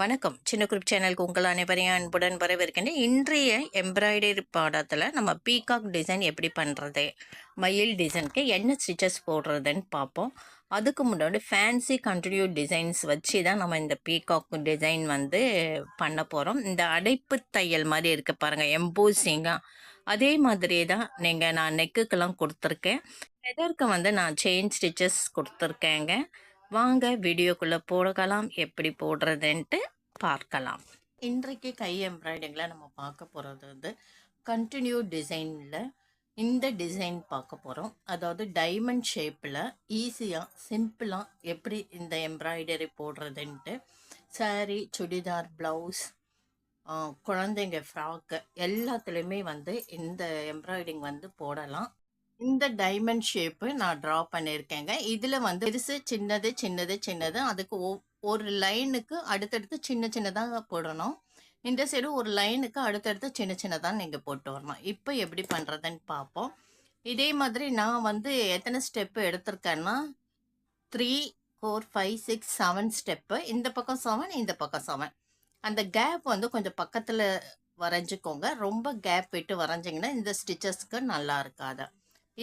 வணக்கம். சின்ன குரூப் சேனலுக்கு உங்கள் அனைவரையும் அன்புடன் வரவேற்கின்றேன். இன்றைய எம்ப்ராய்டரி பாடத்தில் நம்ம பீகாக் டிசைன் எப்படி பண்ணுறது மயில் டிசைனுக்கு என்ன ஸ்டிச்சஸ் போடுறதுன்னு பார்ப்போம். அதுக்கு முன்னாடி ஃபேன்சி கண்டினியூ டிசைன்ஸ் வச்சு தான் நம்ம இந்த பீகாக் டிசைன் வந்து பண்ண போகிறோம் இந்த அடைப்பு தையல் மாதிரி இருக்குது பாருங்கள் எம்போசிங்காக அதே மாதிரியே தான் நீங்கள் நான் நெக்குக்கெல்லாம் கொடுத்துருக்கேன். எதற்கு வந்து நான் செயின் ஸ்டிச்சஸ் கொடுத்துருக்கேங்க. வாங்க வீடியோக்குள்ளே போடலாம் எப்படி போடுறதுன்ட்டு பார்க்கலாம். இன்றைக்கு கை எம்ப்ராய்டிங்கில் நம்ம பார்க்க போகிறது வந்து கண்டினியூ டிசைனில் இந்த டிசைன் பார்க்க போகிறோம் அதாவது டைமண்ட் ஷேப்பில் ஈஸியாக சிம்பிளாக எப்படி இந்த எம்ப்ராய்டரி போடுறதுன்ட்டு சாரீ சுடிதார் ப்ளவுஸ் குழந்தைங்க ஃப்ராக்கு எல்லாத்துலேயுமே வந்து இந்த எம்ப்ராய்டிங் வந்து போடலாம். இந்த டைமண்ட் ஷேப்பு நான் ட்ரா பண்ணியிருக்கேங்க. இதில் வந்து பெருசு சின்னது சின்னது சின்னது. அதுக்கு ஒரு லைனுக்கு அடுத்தடுத்து சின்ன சின்னதாக போடணும். இந்த சைடு ஒரு லைனுக்கு அடுத்தடுத்து சின்ன சின்னதாக நீங்கள் போட்டு வரணும். இப்போ எப்படி பண்ணுறதுன்னு பார்ப்போம் இதே மாதிரி நான் வந்து எத்தனை step எடுத்திருக்கேன்னா three four five six seven step. இந்த பக்கம் செவன் இந்த பக்கம் செவன். அந்த கேப் வந்து கொஞ்சம் பக்கத்தில் வரைஞ்சிக்கோங்க. ரொம்ப கேப் விட்டு வரைஞ்சிங்கன்னா இந்த ஸ்டிச்சஸ்க்கு நல்லா இருக்காது.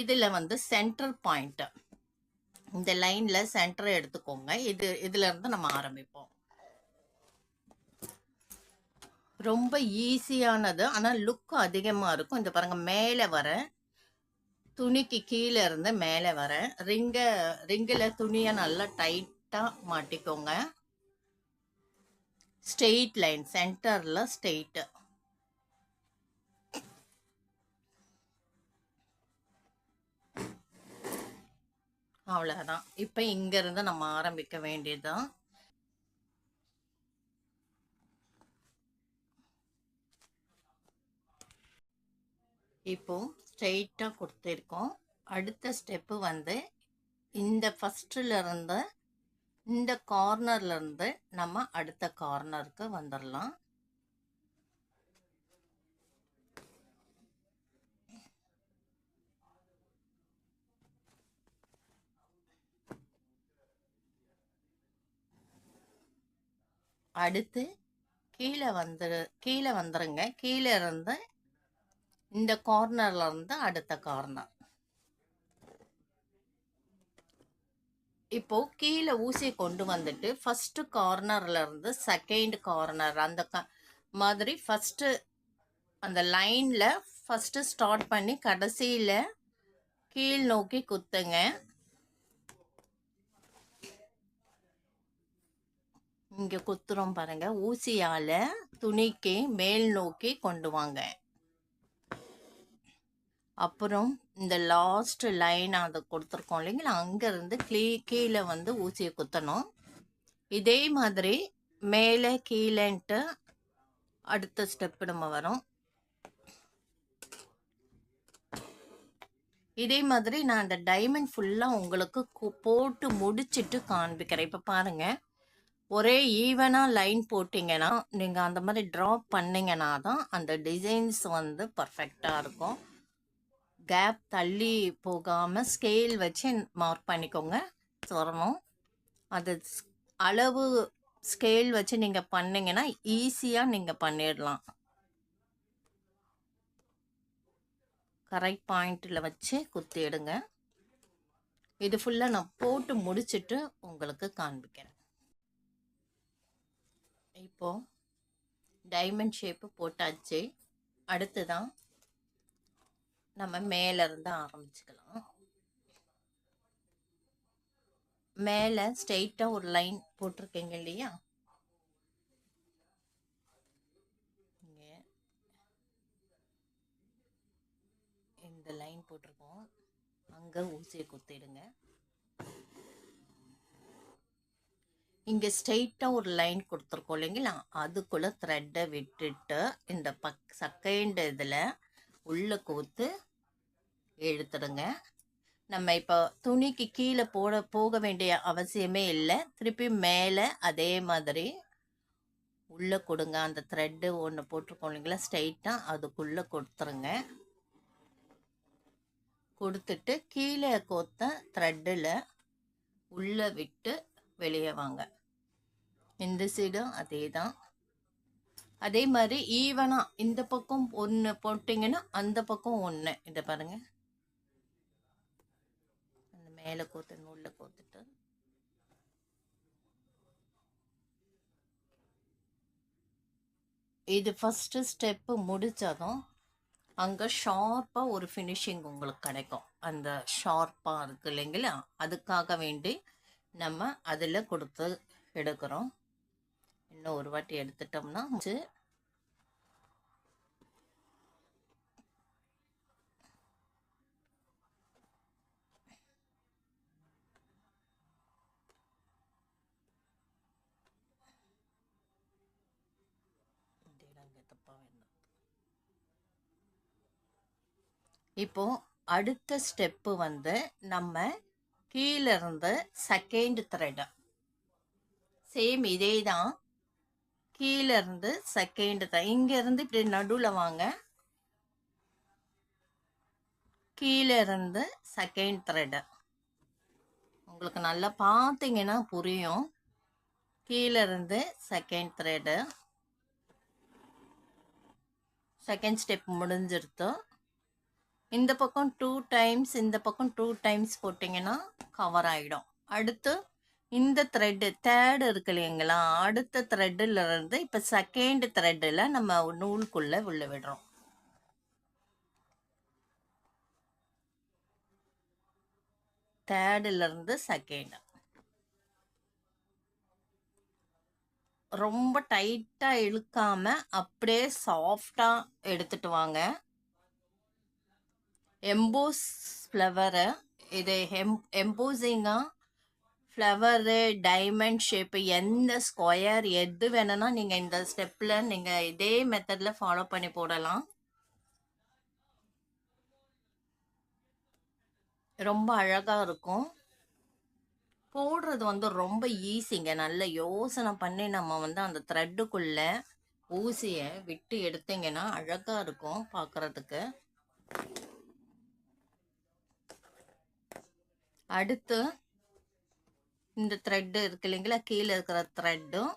இதில் வந்து சென்டர் பாயிண்ட்டு இந்த லைனில் சென்டரை எடுத்துக்கோங்க. இது இதிலேருந்து நம்ம ஆரம்பிப்போம். ரொம்ப ஈஸியானது ஆனால் லுக் அதிகமாக இருக்கும். இந்த பாருங்கள் மேலே வர துணிக்கு கீழே இருந்து மேலே வர ரிங்கை ரிங்கில் துணியை நல்லா டைட்டாக மாட்டிக்கோங்க. ஸ்ட்ரெயிட் லைன் சென்டரில் ஸ்ட்ரெயிட்டு அவ்வளோதான் இப்போ இங்கேருந்து நம்ம ஆரம்பிக்க வேண்டியதுதான் இப்போ ஸ்ட்ரெயிட்டாக கொடுத்துருக்கோம். அடுத்த ஸ்டெப்பு வந்து இந்த ஃபஸ்ட்டிலிருந்து இந்த கார்னர்லேருந்து நம்ம அடுத்த கார்னருக்கு வந்துடலாம் அடுத்து கீழே வந்துரு கீழே வந்துருங்க. கீழே இருந்து இந்த கார்னர்ல இருந்து அடுத்த கார்னர் இப்போ கீழே ஊசியை கொண்டு வந்துட்டு ஃபர்ஸ்ட் கார்னர்ல இருந்து செகண்ட் கார்னர் அந்த க- மாதிரி ஃபர்ஸ்ட் அந்த லைன்ல ஃபர்ஸ்ட் ஸ்டார்ட் பண்ணி கடைசியில கீழ் நோக்கி குத்துங்க. இங்கே குத்துறோம் பாருங்க. ஊசியால் துணிக்கு மேல் நோக்கி கொண்டு வாங்க. அப்புறம் இந்த லாஸ்ட் லைன் அதை கொடுத்துருக்கோம் இல்லைங்களா? அங்கேருந்து கிளீ கீழே வந்து ஊசியை குத்தணும். இதே மாதிரி மேலே கீழேன்ட்டு அடுத்த ஸ்டெப்பு நம்ம வரோம். இதே மாதிரி நான் அந்த டைமண்ட் ஃபுல்லாக உங்களுக்கு கு- போட்டு முடிச்சுட்டு காண்பிக்கிறேன். இப்போ பாருங்கள் ஒரே ஈவனாக லைன் போட்டிங்கன்னா நீங்கள் அந்த மாதிரி ட்ரா பண்ணிங்கன்னா தான் அந்த டிசைன்ஸ் வந்து பர்ஃபெக்டாக இருக்கும். கேப் தள்ளி போகாமல் ஸ்கேல் வச்சு மார்க் பண்ணிக்கோங்க. சொல்லணும் அது ஸ்- அளவு ஸ்கேல் வச்சு நீங்கள் பண்ணிங்கன்னா ஈஸியாக நீங்கள் பண்ணிடலாம் கரெக்ட் பாயிண்டில் வச்சு குத்திடுங்க இது ஃபுல்லாக நான் போட்டு முடிச்சுட்டு உங்களுக்கு காண்பிக்கிறேன். இப்போது டைமண்ட் ஷேப்பு போட்டாச்சு. அடுத்து தான் நம்ம மேலேருந்து ஆரம்பிச்சுக்கலாம். மேலே ஸ்ட்ரெயிட்டாக ஒரு லைன் போட்டிருக்கீங்க இல்லையா? இந்த லைன் போட்டிருக்கோம். அங்கே ஊசியை குத்திடுங்க. இங்கே ஸ்ட்ரெயிட்டாக ஒரு லைன் கொடுத்துருக்கோம் இல்லைங்களா? அதுக்குள்ளே த்ரெட்டை விட்டுட்டு இந்த பக் செகண்ட் இதில் உள்ளே கோத்து எடுத்துடுங்க. நம்ம இப்போ துணிக்கு கீழே போட போக வேண்டிய அவசியமே இல்லை. திருப்பி மேலே அதே மாதிரி உள்ளே கொடுங்க. அந்த த்ரெட்டு ஒன்று போட்டிருக்கோம் இல்லைங்களா? ஸ்ட்ரெயிட்டாக அதுக்குள்ளே கொடுத்துருங்க. கொடுத்துட்டு கீழே கோத்த த்ரெட்டில் உள்ளே விட்டு வெளியே வாங்க. இந்த சைடும் அதே தான் அதே மாதிரி ஈவனாக இந்த பக்கம் ஒன்று போட்டிங்கன்னா அந்த பக்கம் ஒன்று இதை பாருங்க. அந்த மேலே கோத்து நூலில் கோத்துட்டு. இது ஃபஸ்ட்டு ஸ்டெப்பு முடித்ததும் அங்கே ஷார்ப்பாக ஒரு ஃபினிஷிங் உங்களுக்கு கிடைக்கும். அந்த ஷார்ப்பாக இருக்கு இல்லைங்களா? அதுக்காக வேண்டி நம்ம அதில் கொடுத்து எடுக்கிறோம். இன்னும் ஒரு வாட்டி எடுத்துட்டோம்னா முடிச்சு இப்போ அடுத்த ஸ்டெப்பு வந்து நம்ம கீழிருந்து செகண்ட் த்ரெட் சேம் இதே தான் கீழிருந்து செகண்ட் த்ரெட் இங்கேருந்து இப்படி நடுவில் வாங்க. கீழிருந்து செகண்ட் த்ரெட் உங்களுக்கு நல்லா பார்த்தீங்கன்னா புரியும். கீழிருந்து செகண்ட் த்ரெடு செகண்ட் ஸ்டெப் முடிஞ்சிருத்து. இந்த பக்கம் டூ டைம்ஸ் இந்த பக்கம் டூ டைம்ஸ் போட்டிங்கன்னா கவர் ஆகிடும் அடுத்து இந்த த்ரெட்டு தேர்டு இருக்கு இல்லைங்களா? அடுத்த த்ரெட்டில் இருந்து இப்போ செகண்ட் த்ரெட்டில் நம்ம நூலுக்குள்ளே உள்ள விடுறோம் தேர்டுலேருந்து செகண்ட் ரொம்ப டைட்டாக இழுக்காமல் அப்படியே சாஃப்டாக எடுத்துட்டு வாங்க. எம்போஸ் ஃப்ளவரை இது எம் எம்போசிங்காக ஃப்ளவரு டைமண்ட் ஷேப்பு எந்த ஸ்கொயர் எது வேணும்னா நீங்கள் இந்த ஸ்டெப்பில் நீங்கள் இதே மெத்தடில் ஃபாலோ பண்ணி போடலாம். ரொம்ப அழகாக இருக்கும். போடுறது வந்து ரொம்ப ஈஸிங்க நல்ல யோசனை பண்ணி நம்ம வந்து அந்த த்ரெட்டுக்குள்ளே ஊசியை விட்டு எடுத்தீங்கன்னா அழகாக இருக்கும் பார்க்குறதுக்கு அடுத்து இந்த த்ரெட்டு இருக்கு இல்லைங்களா? கீழே இருக்கிற த்ரெட்டும்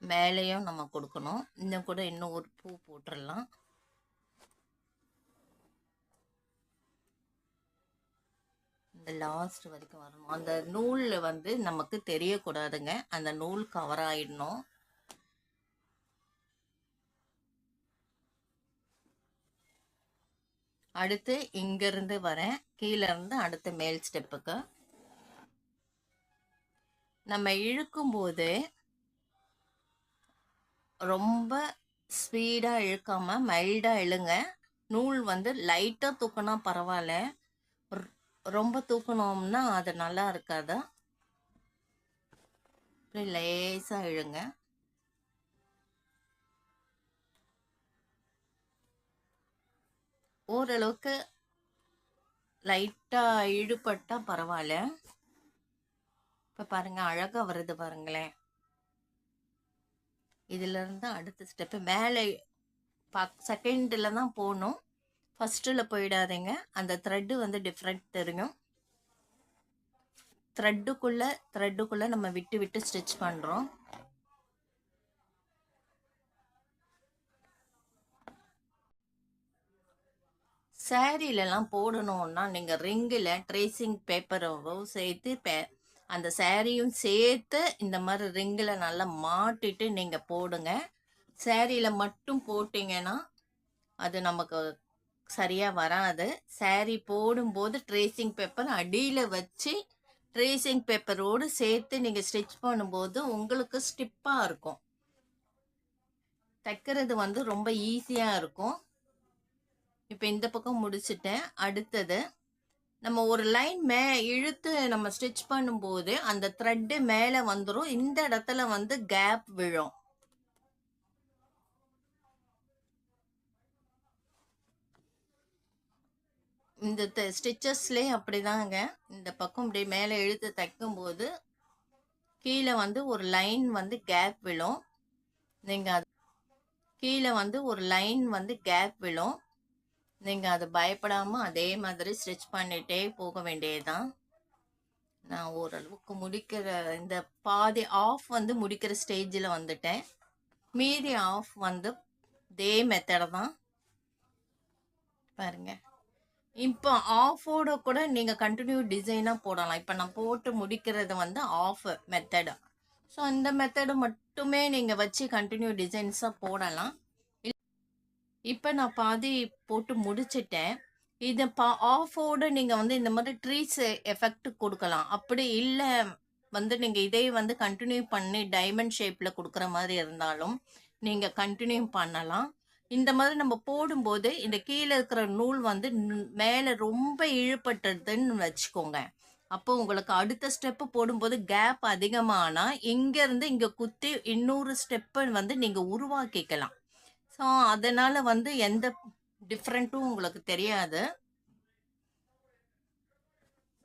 மேலேயும் நம்ம கொடுக்கணும். இன்னும் கூட இன்னும் ஒரு பூ போட்டுடலாம். இந்த லாஸ்ட் வரைக்கும் வரணும். அந்த நூலில் வந்து நமக்கு தெரியக்கூடாதுங்க. அந்த நூல் கவர் ஆயிடணும். அடுத்து இங்கிருந்து வரேன். கீழேருந்து அடுத்து மேல் ஸ்டெப்புக்கு. நம்ம இழுக்கும்போது ரொம்ப ஸ்பீடாக இழுக்காமல் மைல்டாக இழுங்க. நூல் வந்து லைட்டாக தூக்கினா பரவாயில்ல. ரொ- ரொம்ப தூக்கணும்னா அது நல்லா இருக்காது. லேசாக இழுங்க. ஓரளவுக்கு லைட்டாக ஈடுபட்டால் பரவாயில்ல. இப்போ பாருங்கள் அழகாக வருது பாருங்களேன். இதுலேருந்து அடுத்த ஸ்டெப்பு மேலே பக் செகண்டில் தான் போகணும். ஃபஸ்ட்டில் போயிடாதீங்க. அந்த த்ரெட்டு வந்து டிஃப்ரெண்ட் தெரியும். த்ரெட்டுக்குள்ளே த்ரெட்டுக்குள்ளே நம்ம விட்டு விட்டு ஸ்டிச் பண்ணுறோம் சேரீலலாம் போடணும்னா நீங்கள் ரிங்கில் ட்ரேசிங் பேப்பரோ சேர்த்து பே அந்த சேரீயும் சேர்த்து இந்த மாதிரி ரிங்கில் நல்லா மாட்டிட்டு நீங்கள் போடுங்க. சேரீயில் மட்டும் போட்டிங்கன்னா அது நமக்கு சரியாக வராது. சேரீ போடும்போது ட்ரேசிங் பேப்பர் அடியில் வச்சு ட்ரேசிங் பேப்பரோடு சேர்த்து நீங்கள் ஸ்டிச் பண்ணும்போது உங்களுக்கு ஸ்டிப்பாக இருக்கும். தைக்கிறது வந்து ரொம்ப ஈஸியாக இருக்கும். இப்போ இந்த பக்கம் முடிச்சிட்டேன். அடுத்தது நம்ம ஒரு லைன் மே இழுத்து நம்ம ஸ்டிச் பண்ணும்போது அந்த த்ரெட்டு மேலே வந்துடும் இந்த இடத்துல வந்து கேப் விழும். இந்த ஸ்டிச்சஸ்லேயே அப்படிதாங்க. இந்த பக்கம் இப்படி மேலே இழுத்து தைக்கும்போது கீழே வந்து ஒரு லைன் வந்து கேப் விழும். நீங்கள் அது கீழே வந்து ஒரு லைன் வந்து கேப் விழும். நீங்கள் அது பயப்படாமல் அதே மாதிரி ஸ்டிச் பண்ணிகிட்டே போக வேண்டியதுதான். நான் ஓரளவுக்கு முடிக்கிற இந்த பாதி ஆஃப் வந்து முடிக்கிற ஸ்டேஜில் வந்துட்டேன். மீதி ஆஃப் வந்து இதே மெத்தடை தான். பாருங்க. இப்போ ஆஃபோட கூட நீங்கள் கண்டினியூ டிசைனாக போடலாம். இப்போ நான் போட்டு முடிக்கிறது வந்து ஆஃப் மெத்தடு ஸோ இந்த மெத்தடு மட்டுமே நீங்கள் வச்சு கண்டினியூ டிசைன்ஸாக போடலாம். இப்போ நான் பாதி போட்டு முடிச்சிட்டேன். இது பா ஆஃபோடு நீங்கள் வந்து இந்த மாதிரி ட்ரீஸ் எஃபெக்ட் கொடுக்கலாம். அப்படி இல்லை வந்து நீங்கள் இதே வந்து கண்டினியூ பண்ணி டைமண்ட் ஷேப்பில் கொடுக்குற மாதிரி இருந்தாலும் நீங்கள் கண்டினியூ பண்ணலாம். இந்த மாதிரி நம்ம போடும்போது இந்த கீழே இருக்கிற நூல் வந்து மேலே ரொம்ப இழுப்பட்டுதுன்னு வச்சுக்கோங்க. அப்போ உங்களுக்கு அடுத்த ஸ்டெப்பு போடும்போது கேப் அதிகமானால் இங்கேருந்து இங்கே குத்தி இன்னொரு ஸ்டெப்பை வந்து நீங்கள் உருவாக்கிக்கலாம். ஸோ அதனால் வந்து எந்த டிஃப்ரெண்ட்டும் உங்களுக்கு தெரியாது.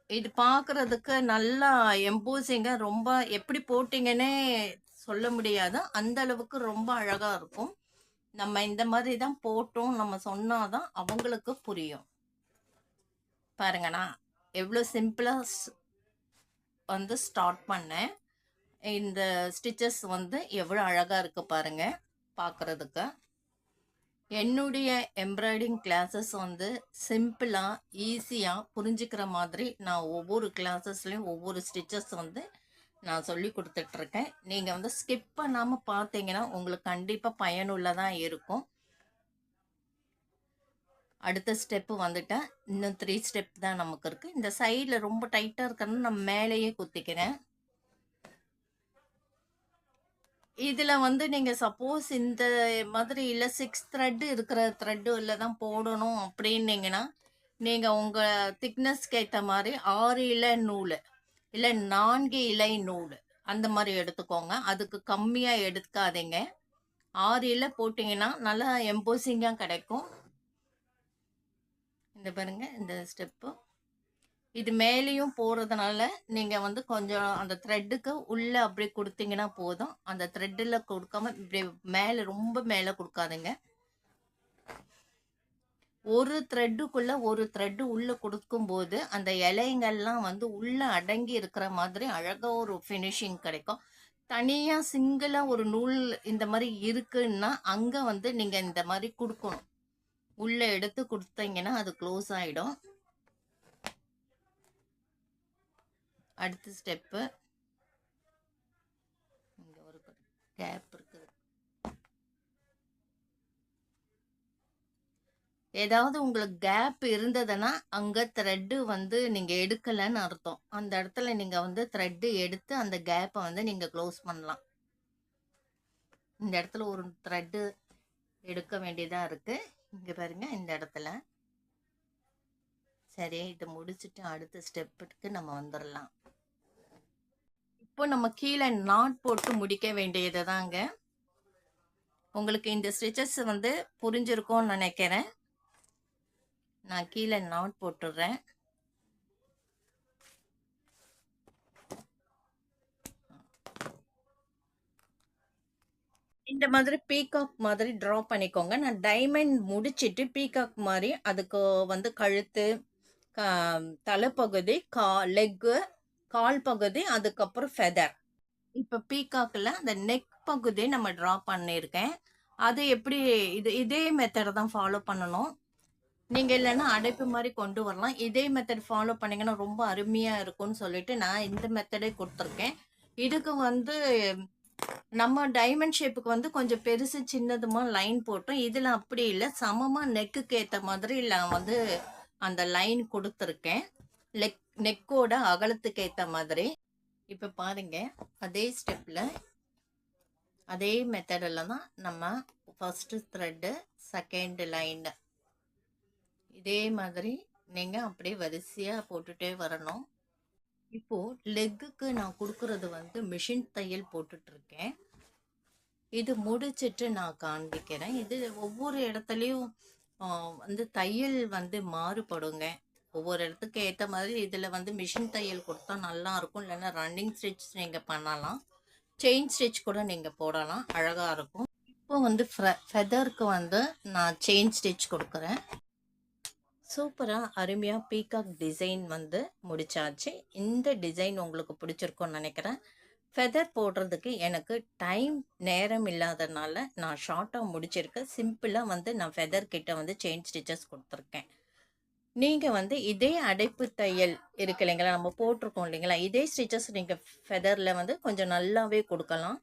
இது பார்க்குறதுக்கு நல்லா எம்போசிங்காக ரொம்ப எப்படி போட்டிங்கன்னே சொல்ல முடியாது. அந்த அளவுக்கு ரொம்ப அழகாக இருக்கும். நம்ம இந்த மாதிரி தான் போட்டோம் நம்ம சொன்னாதான் அவங்களுக்கு புரியும். பாருங்கண்ணா எவ்வளோ சிம்பிளாக வந்து ஸ்டார்ட் பண்ணேன். இந்த ஸ்டிச்சஸ் வந்து எவ்வளோ அழகாக இருக்குது பாருங்கள் பார்க்குறதுக்கு என்னுடைய எம்ப்ராய்டிங் கிளாஸஸ் வந்து சிம்பிளாக ஈஸியாக புரிஞ்சுக்கிற மாதிரி நான் ஒவ்வொரு கிளாஸஸ்லேயும் ஒவ்வொரு ஸ்டிச்சஸ் வந்து நான் சொல்லி கொடுத்துட்ருக்கேன். நீங்கள் வந்து ஸ்கிப் பண்ணாமல் பார்த்தீங்கன்னா உங்களுக்கு கண்டிப்பாக பயனுள்ளதாக இருக்கும். அடுத்த ஸ்டெப்பு வந்துட்டேன் இன்னும் த்ரீ ஸ்டெப் தான் நமக்கு இருக்குது இந்த சைடில் ரொம்ப டைட்டாக இருக்கிறன்னு நான் மேலேயே குத்திக்கிறேன். இதில் வந்து நீங்கள் சப்போஸ் இந்த மாதிரி இல்லை சிக்ஸ் த்ரெட்டு இருக்கிற த்ரெட்டு இல்லை தான் போடணும் அப்படின்னீங்கன்னா நீங்கள் உங்கள் திக்னஸ்க்கு ஏற்ற மாதிரி ஆறு இலை நூல் இல்லை நான்கு இலை நூல் அந்த மாதிரி எடுத்துக்கோங்க. அதுக்கு கம்மியாக எடுக்காதீங்க. ஆறு இலை போட்டிங்கன்னா நல்லா எம்போசிங்காக கிடைக்கும். இந்த பாருங்கள் இந்த ஸ்டெப்பு இது மேலேயும் போகிறதுனால நீங்கள் வந்து கொஞ்சம் அந்த த்ரெட்டுக்கு உள்ளே அப்படி கொடுத்தீங்கன்னா போதும். அந்த த்ரெட்டில் கொடுக்காம இப்படி மேலே ரொம்ப மேலே கொடுக்காதுங்க. ஒரு த்ரெட்டுக்குள்ள ஒரு த்ரெட்டு உள்ளே கொடுக்கும்போது அந்த இலைங்கள்லாம் வந்து உள்ளே அடங்கி இருக்கிற மாதிரி அழகாக ஒரு ஃபினிஷிங் கிடைக்கும். தனியாக சிங்கிளாக ஒரு நூல் இந்த மாதிரி இருக்குன்னா அங்கே வந்து நீங்கள் இந்த மாதிரி கொடுக்கணும். உள்ளே எடுத்து கொடுத்தீங்கன்னா அது க்ளோஸ் ஆகிடும் அடுத்த ஸ்டெப்பு. இங்கே ஒரு கேப் இருக்குது. ஏதாவது உங்களுக்கு கேப் இருந்ததுன்னா அங்கே த்ரெட்டு வந்து நீங்கள் எடுக்கலைன்னு அர்த்தம். அந்த இடத்துல நீங்கள் வந்து த்ரெட்டு எடுத்து அந்த கேப்பை வந்து நீங்கள் க்ளோஸ் பண்ணலாம். இந்த இடத்துல ஒரு த்ரெட்டு எடுக்க வேண்டியதாக இருக்குது இங்கே பாருங்கள் இந்த இடத்துல. சரி இதை முடிச்சுட்டு அடுத்த ஸ்டெப்புக்கு நம்ம வந்துடலாம் இப்போ நம்ம கீழே நாட் போட்டு முடிக்க வேண்டியது தாங்க உங்களுக்கு இந்த ஸ்டிச்சஸ் வந்து புரிஞ்சிருக்கும்னு நினைக்கிறேன். நான் கீழே நாட் போட்டுடுறேன் இந்த மாதிரி பீகாக் மாதிரி ட்ரா பண்ணிக்கோங்க. நான் டைமண்ட் முடிச்சிட்டு பீகாக் மாதிரி அதுக்கு வந்து கழுத்து தலைப்பகுதி கா லெக்கு கால் பகுதி அதுக்கப்புறம் ஃபெதர் இப்போ பீகாக்கில் அந்த நெக் பகுதி நம்ம ட்ரா பண்ணியிருக்கேன். அது எப்படி இது இதே மெத்தடை தான் ஃபாலோ பண்ணணும். நீங்கள் இல்லைன்னா அடைப்பு மாதிரி கொண்டு வரலாம். இதே மெத்தட் ஃபாலோ பண்ணிங்கன்னா ரொம்ப அருமையாக இருக்கும்னு சொல்லிட்டு நான் இந்த மெத்தடே கொடுத்துருக்கேன். இதுக்கு வந்து நம்ம டைமண்ட் ஷேப்புக்கு வந்து கொஞ்சம் பெருசு சின்னதுமா லைன் போட்டோம். இதில் அப்படி இல்லை. சமமாக நெக்குக்கு ஏற்ற மாதிரி நான் வந்து அந்த லைன் கொடுத்துருக்கேன். லெக் நெக்கோட அகலத்துக்கு ஏற்ற மாதிரி இப்போ பாருங்க அதே ஸ்டெப்பில் அதே மெத்தடில் தான் நம்ம ஃபஸ்ட்டு த்ரெட்டு செகண்ட் லைன் இதே மாதிரி நீங்கள் அப்படியே வரிசையாக போட்டுகிட்டே வரணும். இப்போது லெக்குக்கு நான் கொடுக்குறது வந்து மிஷின் தையல் போட்டுட்ருக்கேன். இது முடிச்சிட்டு நான் காண்பிக்கிறேன். இது ஒவ்வொரு இடத்துலையும் வந்து தையல் வந்து மாறுபடுங்க. ஒவ்வொரு இடத்துக்கு ஏற்ற மாதிரி இதில் வந்து மிஷின் தையல் கொடுத்தா நல்லா இருக்கும். இல்லைன்னா ரன்னிங் ஸ்டிச் நீங்கள் பண்ணலாம். செயின் ஸ்டிச் கூட நீங்கள் போடலாம். அழகாக இருக்கும். இப்போ வந்து ஃபெதருக்கு வந்து நான் செயின் ஸ்டிச் கொடுக்குறேன். சூப்பராக அருமையாக பீகாக் டிசைன் வந்து முடிச்சாச்சு. இந்த டிசைன் உங்களுக்கு பிடிச்சிருக்கும்னு நினைக்கிறேன். ஃபெதர் போடுறதுக்கு எனக்கு டைம் நேரம் இல்லாதனால நான் ஷார்ட்டாக முடிச்சிருக்கேன். சிம்பிளாக வந்து நான் ஃபெதர் கிட்ட வந்து செயின் ஸ்டிச்சஸ் கொடுத்துருக்கேன். நீங்கள் வந்து இதே அடைப்பு தையல் இருக்கு இல்லைங்களா? நம்ம போட்டிருக்கோம் இல்லைங்களா? இதே ஸ்டிச்சஸ் நீங்கள் ஃபெதரில் வந்து கொஞ்சம் நல்லாவே கொடுக்கலாம்.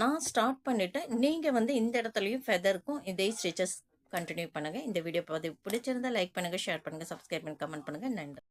நான் ஸ்டார்ட் பண்ணிவிட்டு நீங்கள் வந்து இந்த இடத்துலையும் ஃபெதருக்கும் இதே ஸ்டிச்சஸ் கண்டினியூ பண்ணுங்கள் இந்த வீடியோ பார்த்து பிடிச்சிருந்தா லைக் பண்ணுங்கள் ஷேர் பண்ணுங்கள் சப்ஸ்கிரைப் பண்ணி கமெண்ட் பண்ணுங்கள் நன்றி.